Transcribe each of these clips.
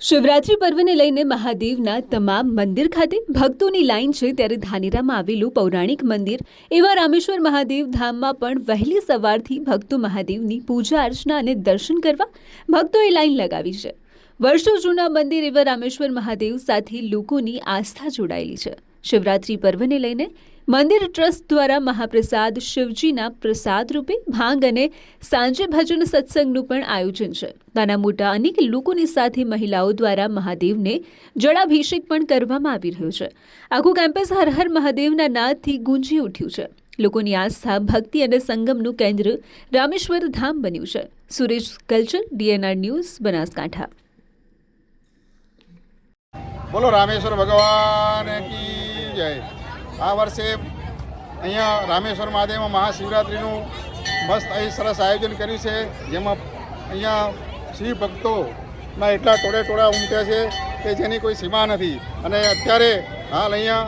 શિવરાત્રી પર્વને લઈને મહાદેવના તમામ મંદિર ખાતે ભક્તોની લાઈન છે ત્યારે ધાનેરામાં આવેલું પૌરાણિક મંદિર. એવા રામેશ્વર મહાદેવ ધામમાં પણ વહેલી સવારથી ભક્તો મહાદેવની પૂજા અર્ચના અને દર્શન કરવા ભક્તોએ લાઈન લગાવી છે. વર્ષો જૂના મંદિર એવા રામેશ્વર મહાદેવ સાથે લોકોની આસ્થા જોડાયેલી છે. શિવરાત્રી પર્વને લઈને મંદિર ટ્રસ્ટ દ્વારા મહાપ્રસાદ શિવજીના પ્રસાદ રૂપે ભાંગ અને સાંજે ભજન સત્સંગનું પણ આયોજન છે. નાના મોટા અનેક લોકોની સાથે મહિલાઓ દ્વારા મહાદેવને જળાભિષેક પણ કરવામાં આવી રહ્યો છે. આખું કેમ્પસ હર હર મહાદેવના નાદથી ગુંજી ઉઠ્યું છે. લોકોની આસ્થા, ભક્તિ અને સંગમનું કેન્દ્ર રામેશ્વર ધામ બન્યું છે. Suresh culture, DNR news, Banaskantha. બોલો રામેશ્વર ભગવાન કી જય. આ વર્ષે અહીંયા રામેશ્વર મહાદેવમાં મહાશિવરાત્રિનું મસ્ત અહીં સરસ આયોજન કર્યું છે, જેમાં અહીંયા શિવ ભક્તોના એટલા ટોળે ટોળા ઉમટ્યા છે કે જેની કોઈ સીમા નથી. અને અત્યારે હાલ અહીંયા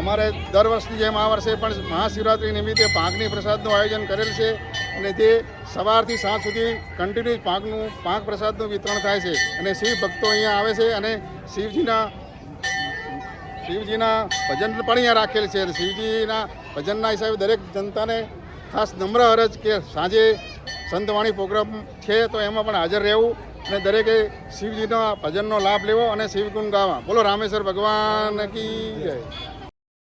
અમારે દર વર્ષની જેમ આ વર્ષે પણ મહાશિવરાત્રિ નિમિત્તે પાંખની પ્રસાદનું આયોજન કરેલ છે અને તે સવારથી સાંજ સુધી કન્ટિન્યુઅસ પાંખનું પાંખ પ્રસાદનું વિતરણ થાય છે. અને શિવ ભક્તો અહીંયા આવે છે અને શિવજીના શિવજીના ભજન પણ અહીંયા રાખેલ છે શિવજીના ભજનના હિસાબે દરેક જનતાને ખાસ નમ્ર અરજ કે સાંજે સંતવાણી પ્રોગ્રામ છે તો એમાં પણ હાજર રહેવું અને દરેકે શિવજીના ભજનનો લાભ લેવો અને શિવગુણ ગાવા. બોલો રામેશ્વર ભગવાન કી જય.